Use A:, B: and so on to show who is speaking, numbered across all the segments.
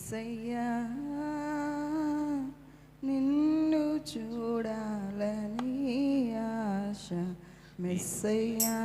A: ఏసయ్యా నిన్ను చూడాలని ఆశ. మెస్సయ్యా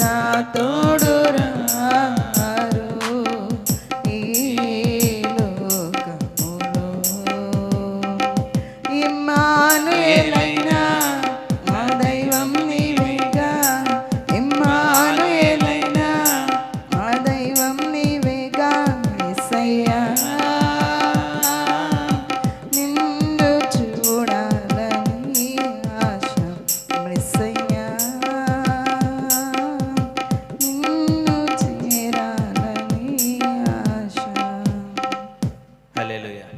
A: నా తోడు రారు ఈ లోకములో. ఇమ్మానుయేలైన మా దైవం నీవేగా. ఇమ్మానుయేలైన నీవే హాలేలుయ్యా